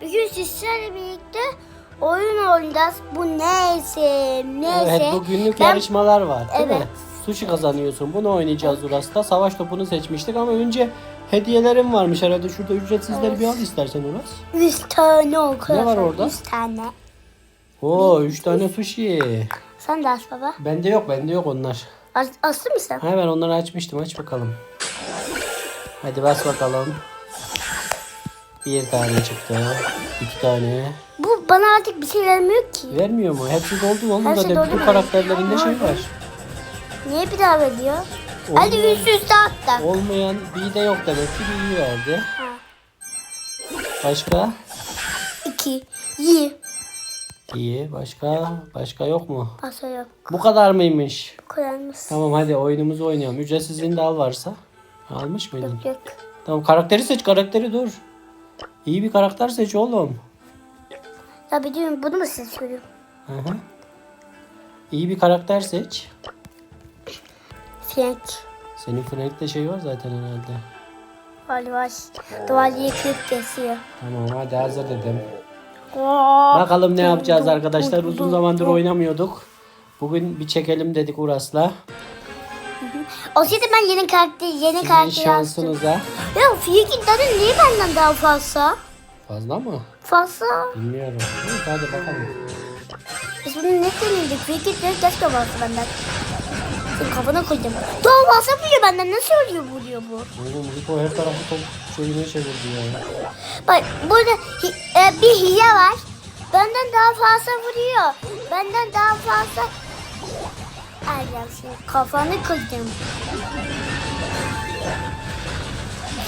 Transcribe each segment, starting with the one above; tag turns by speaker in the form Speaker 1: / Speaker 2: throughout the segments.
Speaker 1: Bugün sizlerle birlikte oyun oynayacağız. Bu neyse, neyse.
Speaker 2: Evet bu günlük
Speaker 1: Ben-
Speaker 2: yarışmalar var değil mi?
Speaker 1: Evet.
Speaker 2: Sushi kazanıyorsun. Bunu oynayacağız Uras'ta. Savaş topunu seçmiştik ama önce hediyelerim varmış herhalde. Şurada ücretsizleri bir al istersen Uras.
Speaker 1: 100 tane arkadaşlar.
Speaker 2: Ne var orada?
Speaker 1: 100 tane.
Speaker 2: Oo 3 tane sushi.
Speaker 1: Sen de aç baba.
Speaker 2: Bende yok bende yok onlar.
Speaker 1: As aslı mısın?
Speaker 2: Ha ben onları açmıştım aç bakalım. Hadi bas bakalım. Bir tane çıktı. iki tane.
Speaker 1: Bu bana artık bir şey vermiyor ki.
Speaker 2: Vermiyor mu? Hepsi doldu oğlum.
Speaker 1: Hepsi
Speaker 2: Zaten
Speaker 1: doldu
Speaker 2: bütün
Speaker 1: mu?
Speaker 2: karakterlerinde şey var.
Speaker 1: Niye bir daha veriyor? Hadi
Speaker 2: Olmayan-
Speaker 1: üst üste attık.
Speaker 2: Olmayan bir de yok demek ki bir iyi verdi.
Speaker 1: Ha.
Speaker 2: Başka?
Speaker 1: 2. Yi.
Speaker 2: İyi. Başka? Başka yok mu?
Speaker 1: Asa yok.
Speaker 2: Bu kadar mıymış?
Speaker 1: Koyalımız.
Speaker 2: Tamam hadi oyunumuzu oynayalım. Ücretsizliğini de al varsa. Almış mıydın?
Speaker 1: Yok yok.
Speaker 2: Tamam karakteri seç karakteri dur. İyi bir karakter seç oğlum.
Speaker 1: Ya biliyorum bunu mu seçiyorum?
Speaker 2: Hı hı. İyi bir karakter seç.
Speaker 1: Frank.
Speaker 2: Senin Frank'te şey var zaten herhalde.
Speaker 1: Vali var. Duvarı yıkıp kesiyor.
Speaker 2: Tamam hadi hazır dedim. Bakalım ne yapacağız arkadaşlar. Uzun zamandır oynamıyorduk. Bugün bir çekelim dedik Uras'la.
Speaker 1: O şeyde ben yeni karakter, yeni
Speaker 2: Sizin
Speaker 1: karakter
Speaker 2: şansınıza.
Speaker 1: Ya Frank'in tadı niye benden daha fazla?
Speaker 2: Fazla mı?
Speaker 1: Fazla.
Speaker 2: Bilmiyorum. Neyse hadi bakalım.
Speaker 1: Biz bunu ne denildik? Frank'in tadı gerçekten fazla benden. Senin kafana koydum. Daha fazla vuruyor benden. Nasıl oluyor vuruyor bu?
Speaker 2: Oğlum Rico her tarafı top şeyine çevirdi ya.
Speaker 1: Bak burada hi- e, bir hile var. Benden daha fazla vuruyor. Benden daha fazla... Ya senin kafanı kırdım.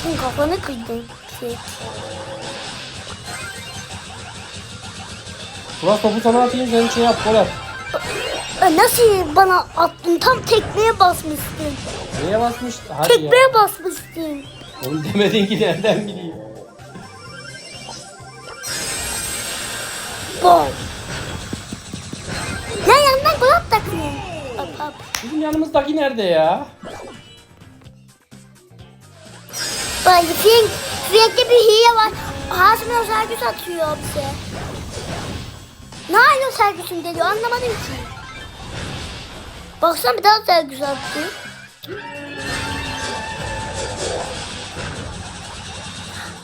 Speaker 1: Senin kafanı kırdım.
Speaker 2: Uras topu sana atayım sen şey yap gol at.
Speaker 1: E, Nasıl bana attın? Tam tekmeye basmıştın.
Speaker 2: Neye basmış? Hadi ya.
Speaker 1: Tekmeye basmıştın.
Speaker 2: Oğlum demedin ki nereden bileyim.
Speaker 1: Bom. Ne yandan gol mı? Hop.
Speaker 2: Bizim yanımızdaki nerede ya?
Speaker 1: Bak Frank, Frank'te bir hile var. Hasim Özergüz atıyor bize. Ne aynı Özergüz'ün geliyor anlamadım ki. Baksana bir daha Özergüz attı.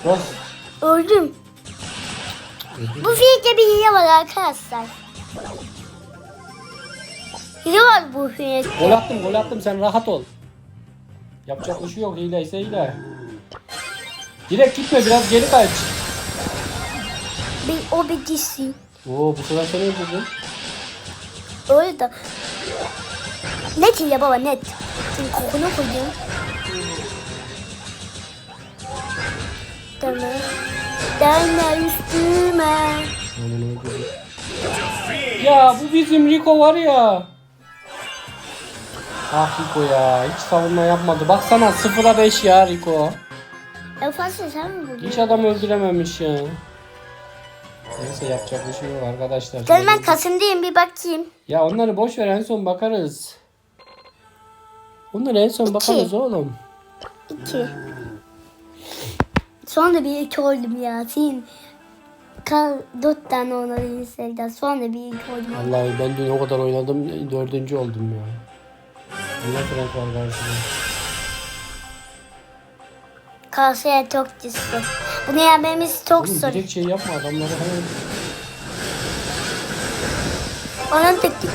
Speaker 2: Uras.
Speaker 1: Öldüm. Bu Frank'te bir hile var arkadaşlar. Hile var bu Frank'te.
Speaker 2: Gol attım gol attım sen rahat ol. Yapacak bir şey yok hile ise hile. Direkt gitme biraz geri kaç.
Speaker 1: Bir, o bir dişi.
Speaker 2: Oo bu sefer sen öldürdün.
Speaker 1: Öyle de. Net hile baba net. Senin kokunu koydum. Deme. Deme üstüme.
Speaker 2: Ya bu bizim Rico var ya. Ah Rico ya hiç savunma yapmadı. Baksana 0'a 5 ya
Speaker 1: sen mi buldun?
Speaker 2: Hiç adam öldürememiş ya. Neyse yapacak bir şey yok arkadaşlar.
Speaker 1: Gel ben Kasım'dayım bir bakayım.
Speaker 2: Ya onları boş ver en son bakarız. Onları en son bakarız oğlum.
Speaker 1: İki. Sonra bir iki oldum ya. Senin kal dört tane oynadın Instagram'da. Sonra bir iki oldum.
Speaker 2: Vallahi ben dün o kadar oynadım dördüncü oldum ya. Allah Frank var karşıda.
Speaker 1: Kasaya çok düştü. Bunu yenmemiz çok
Speaker 2: Oğlum
Speaker 1: zor.
Speaker 2: direkt şey yapma adamları hemen.
Speaker 1: Onun teknik.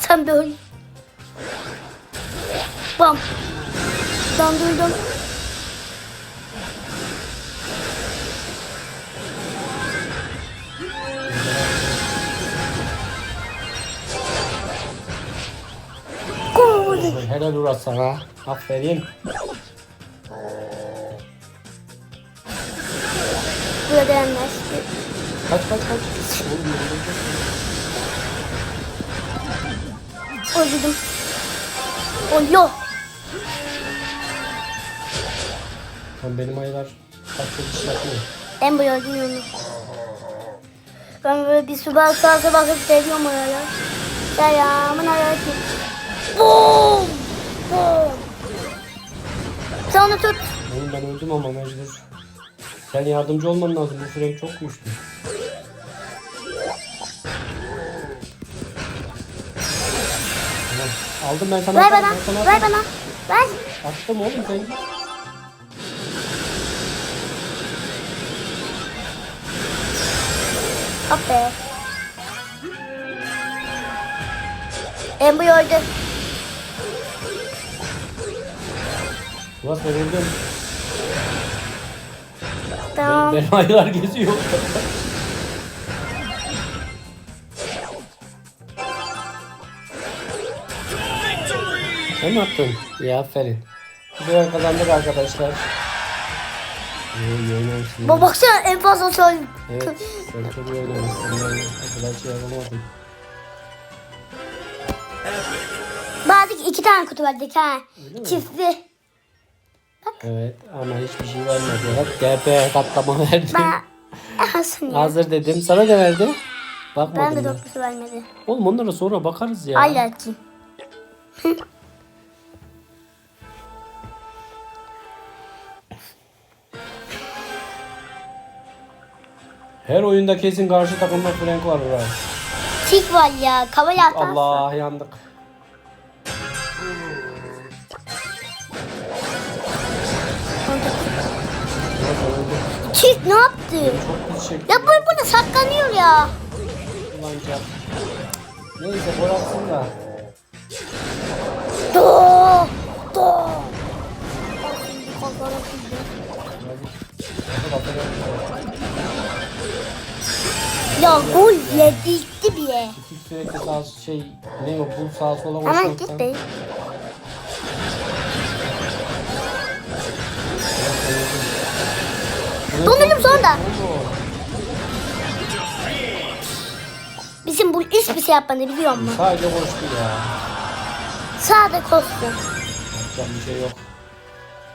Speaker 1: Sen öl. Bam. Dandırdım. Gol.
Speaker 2: Helal Uras sana. Aferin.
Speaker 1: Burada yenmez.
Speaker 2: Kaç kaç kaç.
Speaker 1: Öldürdüm. Olo.
Speaker 2: Lan benim ayılar farklı bir şey yapıyor.
Speaker 1: En bu onu. Ben böyle bir subay sağa bakıp seviyorum oraya. Selamun aleyküm. Boom. Boom. Sen onu tut.
Speaker 2: Oğlum ben öldüm ama mecbur. Sen yardımcı olman lazım. Bu Frank çok güçlü. Aldım ben sana.
Speaker 1: Ver bana.
Speaker 2: sana
Speaker 1: Ver bana. Ver.
Speaker 2: Attım oğlum sen.
Speaker 1: Hop be. Embu öldü.
Speaker 2: Ulan öldüm.
Speaker 1: Tamam.
Speaker 2: Benim ayılar geziyor. Sen mi attın? İyi aferin. Sefer kazandık arkadaşlar.
Speaker 1: Baba baksana en fazla söyleyeyim.
Speaker 2: Evet, sen çok iyi oynamışsın. Ben kadar şey yapamadım.
Speaker 1: Verdik iki tane kutu verdik ha.
Speaker 2: mi? Evet ama hiçbir şey vermedi. Hep DP katlama verdi.
Speaker 1: Ben ya.
Speaker 2: Hazır dedim. Sana ne verdi?
Speaker 1: Ben
Speaker 2: Bakmadım.
Speaker 1: de
Speaker 2: ya.
Speaker 1: dokusu vermedi.
Speaker 2: Oğlum onlara sonra bakarız ya.
Speaker 1: Hala ki.
Speaker 2: Her oyunda kesin karşı takımda Frank var.
Speaker 1: Tik var ya. Kava yaptı.
Speaker 2: Allah yandık.
Speaker 1: Tik ne yaptı?
Speaker 2: Çok pis çekti.
Speaker 1: Ya bu burada saklanıyor ya.
Speaker 2: Ulan çarp. Neyse gol atsın da.
Speaker 1: Do. Do. Ya gol yedirtti bir ye.
Speaker 2: Tip sürekli sağ şey ne o bu sağa sola
Speaker 1: Aman
Speaker 2: koşmaktan.
Speaker 1: Dondurdum sonra. Bizim bu hiçbir şey yapmadı biliyor musun?
Speaker 2: Sadece koştu ya.
Speaker 1: Sağda koştu.
Speaker 2: Yapacak bir şey yok.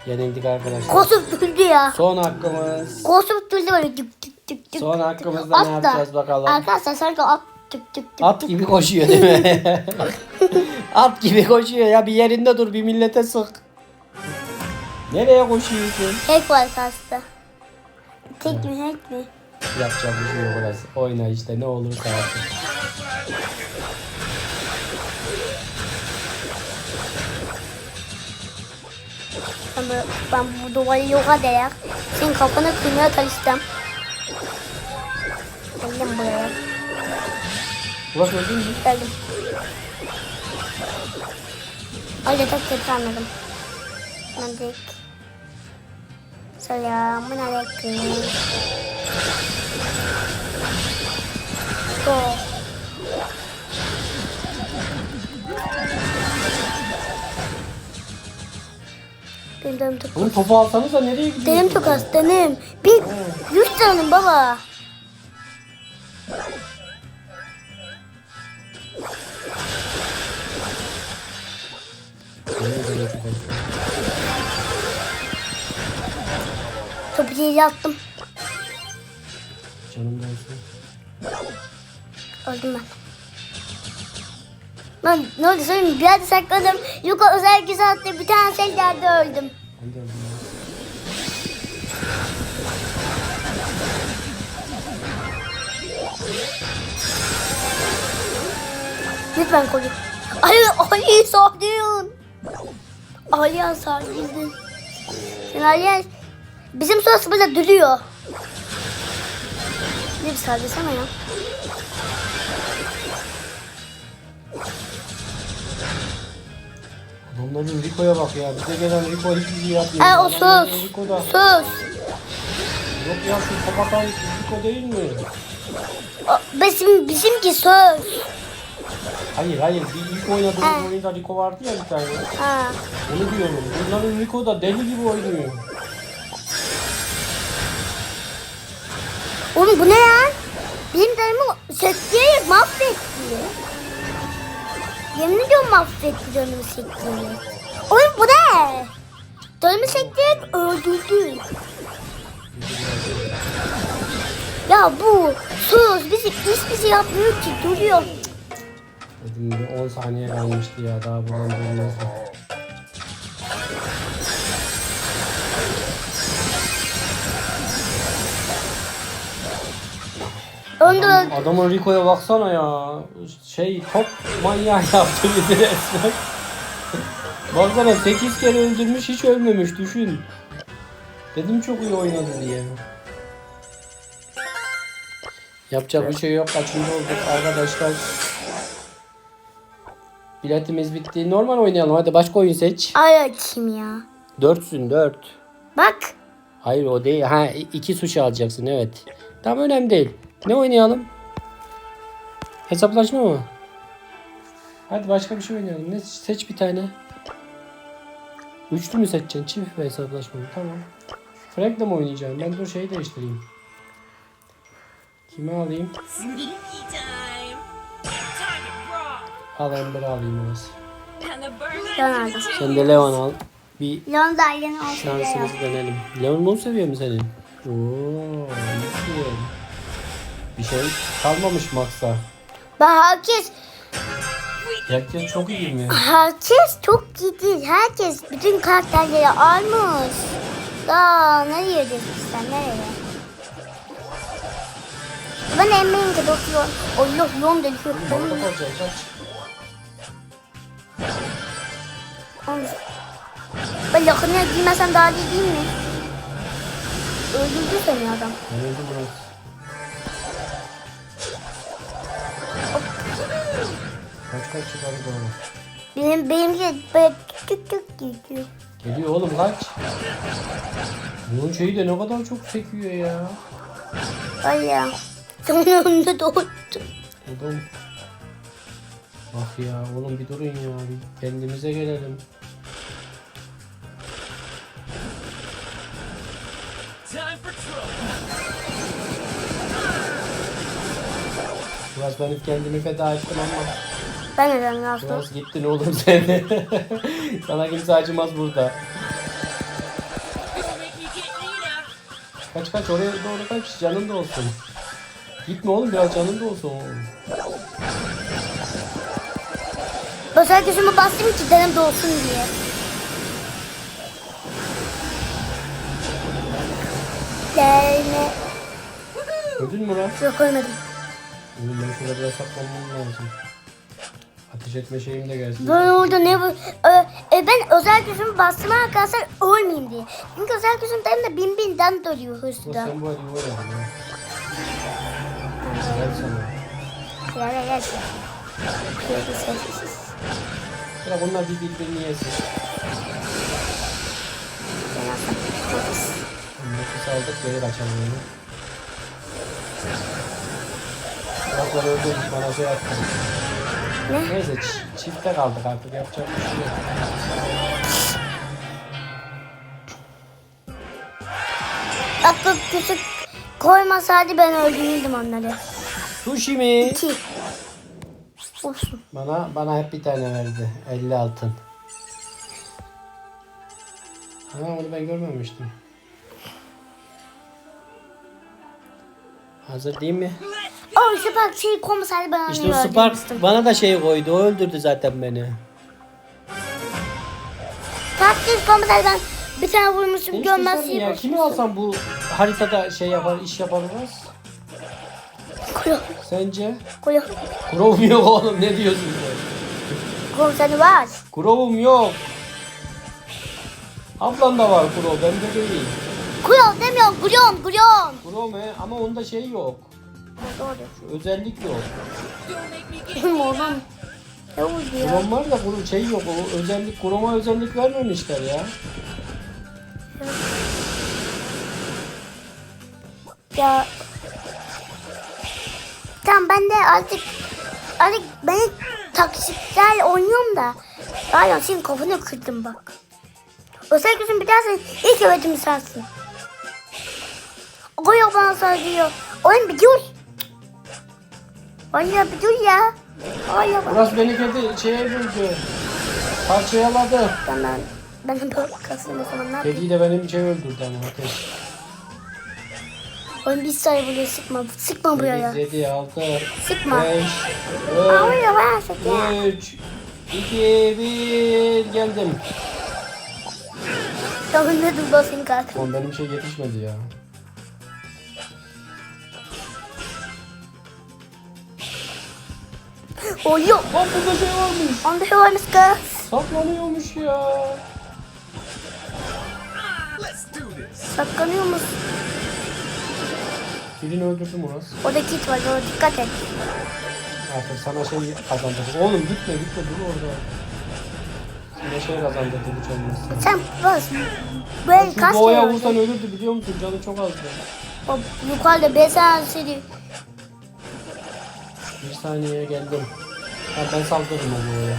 Speaker 2: Yenildik arkadaşlar.
Speaker 1: Koşup durdu ya.
Speaker 2: Son hakkımız.
Speaker 1: Koşup durdu böyle tık tık tık tık.
Speaker 2: Son hakkımızda ne yapacağız bakalım.
Speaker 1: Arkadaşlar sanki at tık tık tık.
Speaker 2: At gibi koşuyor değil mi? At gibi koşuyor ya bir yerinde dur bir millete sık. Nereye koşuyorsun?
Speaker 1: Hack var kasta. Tek mi hack mi?
Speaker 2: Yapacak bir şey yok orası. Oyna işte ne artık.
Speaker 1: Ben, bu- ben bu duvarı yok ederek senin kafanı kırmaya çalıştım. Geldim buraya.
Speaker 2: Ulan öldün mü?
Speaker 1: Geldim. Öyle tek tek anladım. Ben tek. Selamun aleyküm. Go. Benim çok
Speaker 2: Oğlum topu alsanıza nereye gidiyorsun?
Speaker 1: Benim çok az benim. Bir yüz canım baba. Yere attım.
Speaker 2: Canım olsun.
Speaker 1: Öldüm ben. Lan ne oldu söyleyeyim mi? bir yerde sakladım. Yukarı özel güzel attı. Bir tane öldüm.
Speaker 2: Ben de öldüm.
Speaker 1: Lütfen koru. Ali, Ali sardın. Ali sardın. Sen Ali bizim sırası burada duruyor. Ne bir sardırsana ya.
Speaker 2: Adamların Rico'ya bak ya. Bize gelen Rico hiçbir şey yapmıyor.
Speaker 1: Ha o
Speaker 2: da.
Speaker 1: Sus.
Speaker 2: Yok ya şu atan Rico değil mi?
Speaker 1: O, bizim, bizimki söz.
Speaker 2: Hayır hayır. Bir ilk oynadığımız oyunda Rico vardı ya bir tane.
Speaker 1: Ha.
Speaker 2: Onu diyorum. Bunların Rico da deli gibi oynuyor.
Speaker 1: Oğlum bu ne ya? Benim canımı setleyerek mahvetti. Yemin ediyorum mahvetti canımı setleyerek. Oğlum bu ne? Canımı setleyerek öldürdü. Ya bu sus bizi hiçbir şey yapmıyor ki duruyor.
Speaker 2: Bir 10 saniye kalmıştı ya. Daha buradan dönmezdi.
Speaker 1: Onu da
Speaker 2: Adam- adamın Rico'ya baksana ya. Şey top manyağı yaptı bir de resmen. baksana 8 kere öldürmüş hiç ölmemiş düşün. Dedim çok iyi oynadı diye. Yapacak bir şey yok. Kaçıncı olduk arkadaşlar. Biletimiz bitti. Normal oynayalım. Hadi başka oyun seç.
Speaker 1: Ay kim ya?
Speaker 2: Dörtsün dört.
Speaker 1: Bak.
Speaker 2: Hayır o değil. Ha iki sushi alacaksın evet. Tamam önemli değil. Ne oynayalım? Hesaplaşma mı? Hadi başka bir şey oynayalım. Ne seç bir tane. Üçlü mü seçeceksin? Çift mi hesaplaşma mı? Tamam. Frank'le mi oynayacağım? Ben dur şeyi değiştireyim. Kimi alayım? Al Amber'ı alayım
Speaker 1: aldım.
Speaker 2: Sen de Leon al. Bir
Speaker 1: Leon da olsun.
Speaker 2: şansımızı denelim. Leon mu seviyor mu senin? Oo. Bir şey kalmamış Max'a.
Speaker 1: Bak herkes,
Speaker 2: Herkes çok iyi mi?
Speaker 1: herkes çok ciddi. Herkes bütün karakterleri almış. Daha nereye gidiyorsun sen nereye? Ben eminim ki doktor. Allah Leon da diyor.
Speaker 2: Balık olacak kaç.
Speaker 1: Ben yakına giymesem daha iyi değil mi? Öldürdü seni adam.
Speaker 2: Ben öldüm biraz. Kaç kaç yukarı doğru.
Speaker 1: Benim benimki böyle tık tık gidiyor.
Speaker 2: Geliyor oğlum kaç. Bunun şeyi de ne kadar çok sekiyor ya.
Speaker 1: Ay ya. Sonra önünde doğdu.
Speaker 2: Oğlum. Bak ya oğlum bir durun ya. Bir kendimize gelelim. Biraz ben kendimi feda ettim ama.
Speaker 1: Ben neden yaptım?
Speaker 2: Biraz gittin oğlum sen. Sana kimse acımaz burada. Kaç kaç oraya doğru kaç canın da olsun. Gitme oğlum biraz canın da olsun.
Speaker 1: Basar gözümü bastım ki denem dolsun diye. Değme.
Speaker 2: Öldün mü lan?
Speaker 1: Yok ölmedim.
Speaker 2: Oğlum ben şurada biraz saklanmam lazım. Ateş etme şeyim de gelsin.
Speaker 1: Ben orada ne bu? Ö, e, ben özel gücümü bastım arkadaşlar ölmeyeyim diye. Çünkü özel gücümden de bin binden doluyor
Speaker 2: Ulan
Speaker 1: hızlı.
Speaker 2: sen bu hadi oynadın ha. Gel sana.
Speaker 1: Gel gel gel.
Speaker 2: Bırak onlar bir birbirini yesin. Nefes aldık geri kaçalım onu. Bıraklar öldü bana şey attı.
Speaker 1: Ne?
Speaker 2: Neyse ç- çifte kaldık artık yapacak bir şey yok.
Speaker 1: Bak küçük koymasaydı ben öldürürdüm onları.
Speaker 2: Sushi mi?
Speaker 1: İki. Olsun.
Speaker 2: Bana bana hep bir tane verdi. 50 altın. Ha onu ben görmemiştim. Hazır değil mi?
Speaker 1: O bak şey ben onu
Speaker 2: İşte o Spark
Speaker 1: öldürmüştüm.
Speaker 2: bana da şey koydu. O öldürdü zaten beni.
Speaker 1: Tatlıyız koymasaydı ben bir tane vurmuşum görmez
Speaker 2: mi ya? Kimi alsam bu haritada şey yapar, iş yaparız?
Speaker 1: Koy.
Speaker 2: Sence?
Speaker 1: Koy.
Speaker 2: Kurovum yok oğlum ne diyorsun sen?
Speaker 1: Komiseri var.
Speaker 2: Kurovum yok. Ablan da var Kurov, bende değil.
Speaker 1: Kuyon demiyorum. Kuyon. Kuyon.
Speaker 2: Kurov he ama onda şey yok.
Speaker 1: Doğru.
Speaker 2: Özellik yok.
Speaker 3: Gonna make me get
Speaker 1: Kim oğlum? Ne oldu ya?
Speaker 2: Kurom var da kuru şey yok. O özellik kuroma özellik vermemişler ya.
Speaker 1: Ya. Tamam ben de artık artık ben taksitler oynuyorum da. Aynen senin kafanı kırdım bak. Özel gücün biterse ilk öğretim sensin. O yok bana söylüyor. Oyun bitiyor. Oyun bitiyor ya. Oyun bak.
Speaker 2: Burası beni kedi şeye böldü. Parçayaladı.
Speaker 1: Ben ben de kasım o zaman ne yapayım?
Speaker 2: Kediyi de benim şey öldürdü ama ateş.
Speaker 1: Oyun bir sayı buluyor sıkma. Sıkma buraya.
Speaker 2: 8, 7, 6, 5,
Speaker 1: Sıkma.
Speaker 2: 4,
Speaker 1: Ağlıyor ben sık ya.
Speaker 2: 3, 2, 1 geldim.
Speaker 1: Tamam ne dur basayım kalk.
Speaker 2: Oğlum benim şey yetişmedi ya.
Speaker 1: Oluyor.
Speaker 2: Lan burada şey varmış.
Speaker 1: Onda şey varmış kız.
Speaker 2: Saklanıyormuş ya.
Speaker 1: Saklanıyor musun?
Speaker 2: Birini öldürdüm Uras.
Speaker 1: Orada kit var. Orada dikkat et.
Speaker 2: Artık sana şey kazandırdı. Oğlum gitme gitme dur orada. Sana şey kazandırdı hiç olmazsa.
Speaker 1: Sen bas.
Speaker 2: Şu
Speaker 1: kaç kere
Speaker 2: vursan
Speaker 1: öldü?
Speaker 2: ölürdü biliyor musun? Canı çok azdı.
Speaker 1: O yukarıda besen seni.
Speaker 2: Saniyeye geldim. Ha, ben saldırırım o doğaya.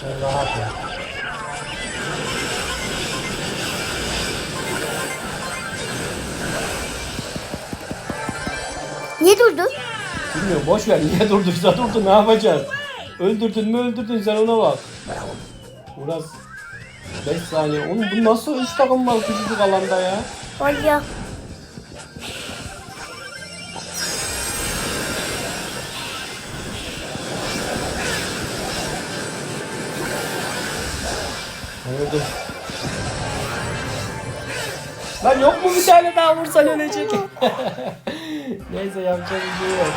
Speaker 2: Sen rahat ol.
Speaker 1: Niye durdu?
Speaker 2: Bilmiyorum boş ver niye durduysa durdu ne yapacağız? Öldürdün mü öldürdün sen ona bak. Uras 5 saniye. Oğlum bu nasıl 3 takım var küçücük alanda ya?
Speaker 1: Var ya.
Speaker 2: Öldüm. Lan yok mu bir tane daha vursan ölecek. Neyse yapacak bir şey yok.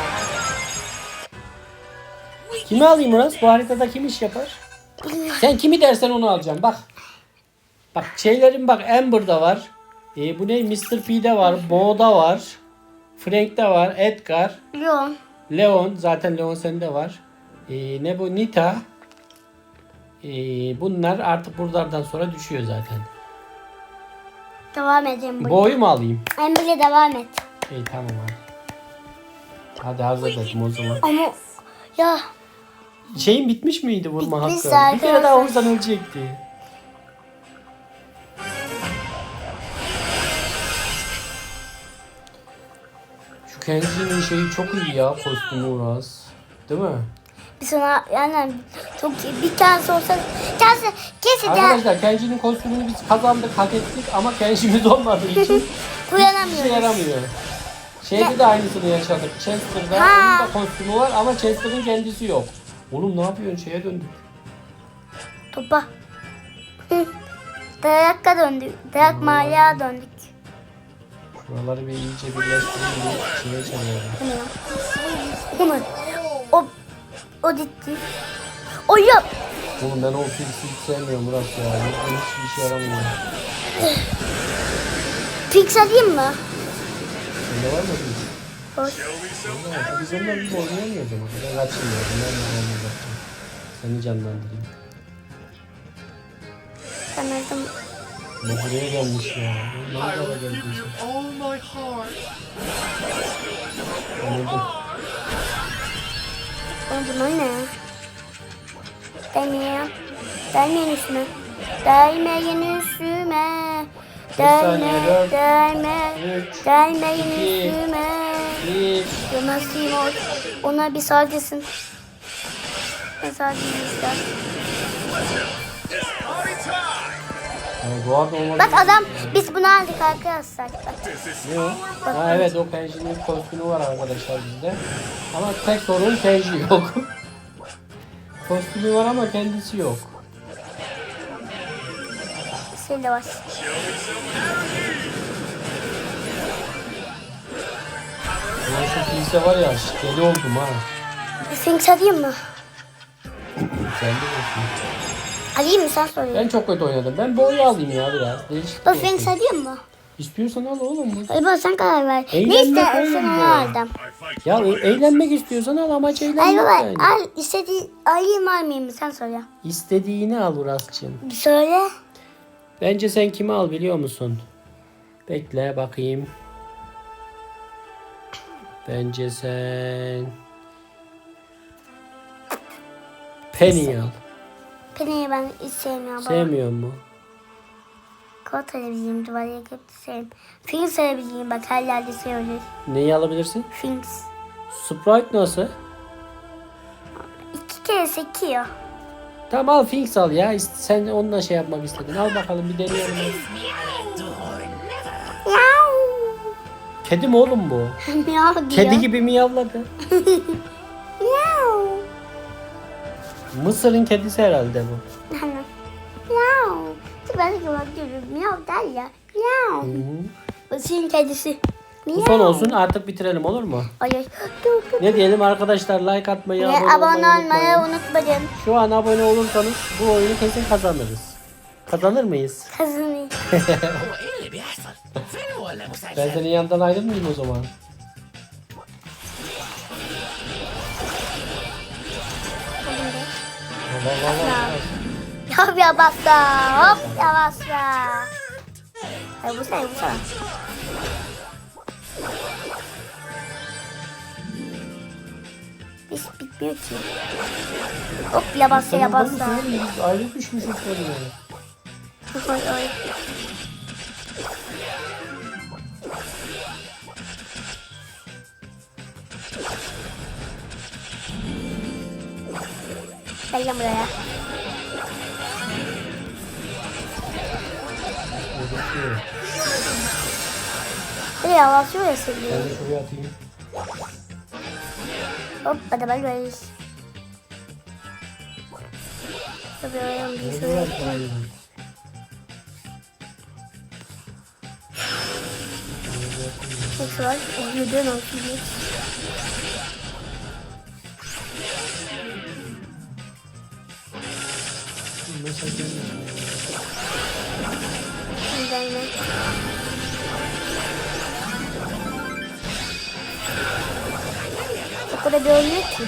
Speaker 2: Kimi alayım Uras? Bu haritada kim iş yapar? Sen kimi dersen onu alacağım. Bak. Bak şeylerin bak Amber'da var. Ee, bu ne? Mr. P'de var. Bo'da var. Frank'te var. Edgar.
Speaker 1: Leon.
Speaker 2: Leon. Zaten Leon sende var. Ee, ne bu? Nita. Ee, bunlar artık buralardan sonra düşüyor zaten.
Speaker 1: Devam edeyim. Bu.
Speaker 2: Bo'yu mu alayım?
Speaker 1: Emre'yle devam et.
Speaker 2: İyi tamam hadi. Hadi hazır dedim o zaman.
Speaker 1: Ama ya
Speaker 2: Şeyin bitmiş miydi vurma
Speaker 1: Bitmiş
Speaker 2: hakkı?
Speaker 1: zaten.
Speaker 2: Bir kere daha vursan ölecekti. Şu Kenji'nin şeyi çok iyi ya kostümü Uras. Değil mi?
Speaker 1: Bir yani çok. Bir tanesi olsa kesin kesin
Speaker 2: Arkadaşlar Kenji'nin kostümünü biz kazandık, hak ettik ama Kenji'miz olmadığı için işe
Speaker 1: kuyanamıyoruz.
Speaker 2: yaramıyor. Şeyde de aynısını yaşadık. Chester'da
Speaker 1: Ha.
Speaker 2: onun da kostümü var ama Chester'ın kendisi yok. Oğlum ne yapıyorsun? Şeye döndük.
Speaker 1: Topa. Hı. Dayakka döndük. Dayak mahalleye döndük.
Speaker 2: Şuraları bir iyice birleştirelim. bir Şeye çalıyorum.
Speaker 1: Bu ne? O gitti. O yok.
Speaker 2: Oğlum ben o filsi hiç sevmiyorum Murat ya. Benim hiçbir işe yaramıyor.
Speaker 1: Fix alayım mı?
Speaker 2: Sende var mı?
Speaker 1: Boş.
Speaker 2: Ya, Biz onunla bir oynayamıyoruz ama. Ben kaçmıyorum. Ben de oynayacağım. Seni canlandırayım.
Speaker 1: Sanırdım.
Speaker 2: Ne buraya gelmiş ya. Ne kadar gelmiş.
Speaker 3: all my heart.
Speaker 1: Bunlar ne? Değmeyin. Değmeyin üstüme. Değmeyin üstüme. Değme, değme. Değmeyin üstüme. Yemezsin o. Ona bir sadecesin. Ne sadecesin?
Speaker 2: Ya, doğal olmadı.
Speaker 1: Bak adam biz bunu aldık arkadaşlar. Bak.
Speaker 2: Ne o? Ha evet o Kenji'nin kostümü var arkadaşlar bizde. Ama tek sorun Kenji yok. Kostümü var ama kendisi yok.
Speaker 1: Şey de var.
Speaker 2: Ya şu kilise var ya deli oldum ha.
Speaker 1: Sphinx alayım mı?
Speaker 2: Sen de olsun.
Speaker 1: Alayım mı sen söyle.
Speaker 2: Ben çok kötü oynadım. Ben boyu alayım ya biraz. Değişik olsun.
Speaker 1: Sphinx alayım mı?
Speaker 2: İstiyorsan al oğlum.
Speaker 1: Hadi baba sen karar ver. Ne
Speaker 2: Eğlenmek
Speaker 1: istersen
Speaker 2: oğlum
Speaker 1: onu aldım.
Speaker 2: Ya e- eğlenmek istiyorsan al amaç
Speaker 1: Ay
Speaker 2: eğlenmek
Speaker 1: baba
Speaker 2: yani.
Speaker 1: al istediğin alayım almayayım mı sen söyle.
Speaker 2: İstediğini al Uras'cığım.
Speaker 1: Söyle.
Speaker 2: Bence sen kimi al biliyor musun? Bekle bakayım. Bence sen... Penny al.
Speaker 1: Penny'i ben hiç sevmiyorum.
Speaker 2: Sevmiyor mu?
Speaker 1: Kod alabileyim duvara yakıp sevmiyorum. Sphinx alabileyim bak her yerde seviyoruz.
Speaker 2: Neyi alabilirsin?
Speaker 1: Sphinx.
Speaker 2: Sprite nasıl?
Speaker 1: İki kere sekiyor.
Speaker 2: Tamam al Finks al ya. İst- Sen onunla şey yapmak istedin. Al bakalım bir deneyelim.
Speaker 1: Miau.
Speaker 2: Kedi mi oğlum bu?
Speaker 1: Miau diyor.
Speaker 2: Kedi gibi miyavladı.
Speaker 1: Miau.
Speaker 2: Mısır'ın kedisi herhalde bu.
Speaker 1: Miau. Dur ben de bakıyorum. Miau der ya. Miau.
Speaker 2: Hı -hı.
Speaker 1: Bu senin kedisi.
Speaker 2: Bu son olsun artık bitirelim olur mu?
Speaker 1: Ay ay. Dur, dur.
Speaker 2: Ne diyelim arkadaşlar like atmayı,
Speaker 1: Ve
Speaker 2: abone,
Speaker 1: abone
Speaker 2: olmayı
Speaker 1: olmayı
Speaker 2: unutmayın.
Speaker 1: unutmayın.
Speaker 2: Şu an abone olursanız bu oyunu kesin kazanırız. Kazanır mıyız?
Speaker 1: Kazanayım.
Speaker 4: ايه اللي بيحصل؟ فيلم ولا مسلسل؟
Speaker 2: Ben senin yanından ayrılmayayım o zaman.
Speaker 1: Hop yavaşla. Hop yavaşla. Sen bu sen. Hiç bitmiyor ki. Hop yavaşla yavaşla.
Speaker 2: ayrı düşmüşüz seninle.
Speaker 1: Oy oy. Gel lan buraya. Hadi yavaşlıyor ya seni.
Speaker 2: Ben de şuraya atayım.
Speaker 1: Hop hadi ben böyle. Tabii ayağım bir
Speaker 2: Nerede
Speaker 1: şöyle.
Speaker 2: var bu ayrı?
Speaker 1: Neyse var. Neden olsun diye.
Speaker 2: Mesela gelmiyor.
Speaker 1: Ne? O kadar oynuyor ki.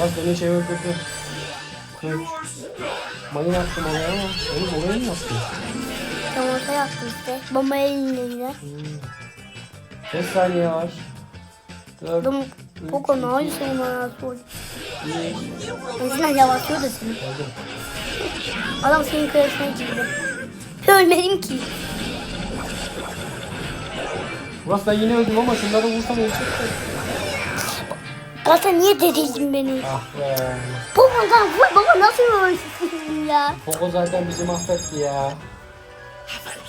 Speaker 2: Bak beni şey öldürdü. Kılıç. Mayın attım oraya ama oğlum oraya mı yaptın?
Speaker 1: Tam ortaya yaptım işte. Bombayı eline.
Speaker 2: Kaç saniye var? 4,
Speaker 1: Adam Poco ne sor.
Speaker 2: 1,
Speaker 1: En azından yavaşlıyor da seni.
Speaker 2: Hadi.
Speaker 1: Adam senin kıyasına girdi. Ölmedim ki.
Speaker 2: Murat ben yine öldüm ama şunları vursam ölecek de.
Speaker 1: Gata niye dedildin beni?
Speaker 2: Ah be.
Speaker 1: Poco'dan vur baba nasıl öldürdün ya?
Speaker 2: Poco zaten bizi mahvetti ya.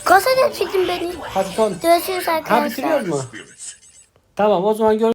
Speaker 1: Gata dedildin beni.
Speaker 2: Hadi son.
Speaker 1: Görüşürüz
Speaker 2: Ha
Speaker 1: arkadaşlar.
Speaker 2: bitiriyoruz mu? Tamam o zaman gör.